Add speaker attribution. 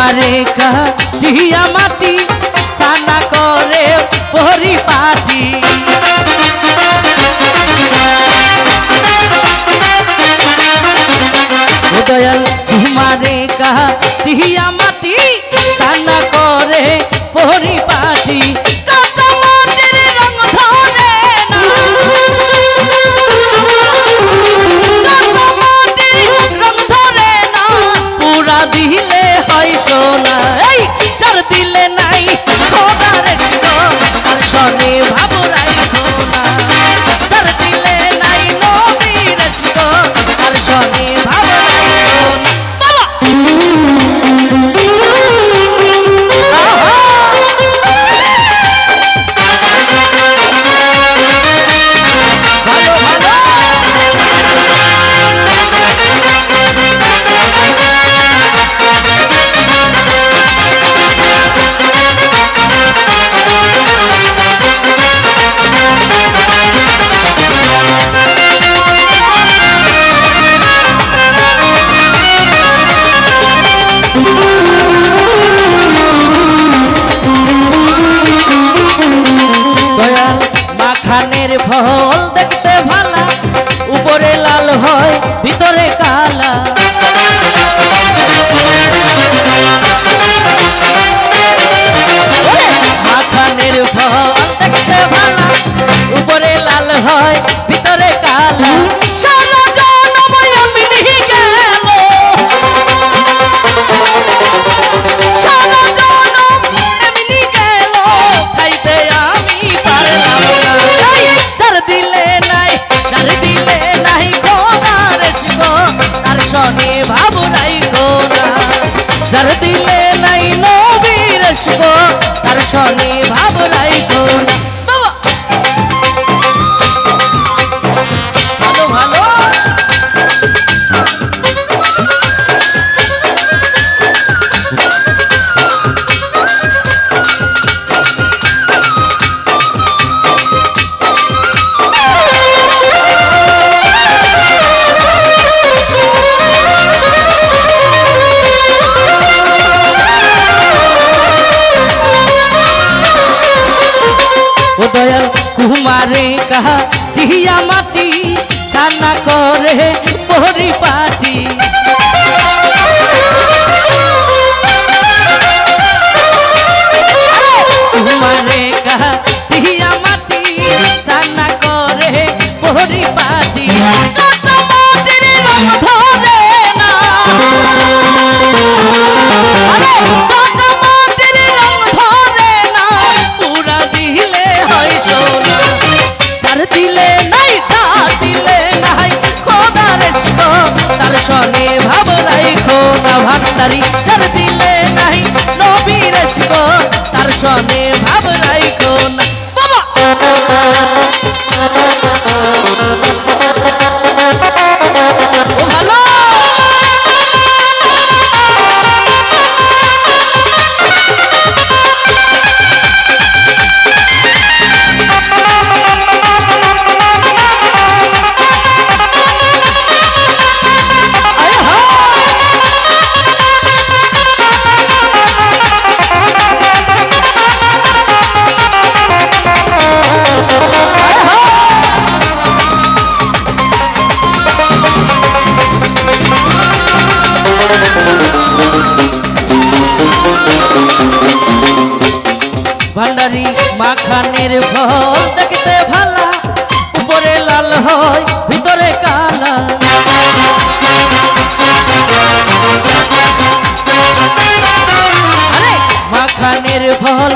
Speaker 1: पारे माटी साना करे पोरी मारे का माटी साना करे पोरी पाटी কাহা টিয়া মাটি সানা করে পরিপাটি। ভান্ডারি যার দিলে নাহি নবীর শিব তার সনে ভাব ভান্ডারি মাখানের ভোগ দেখতে ভালা উপরে লাল হয় ভিতরে কালা। মাখানের ভোল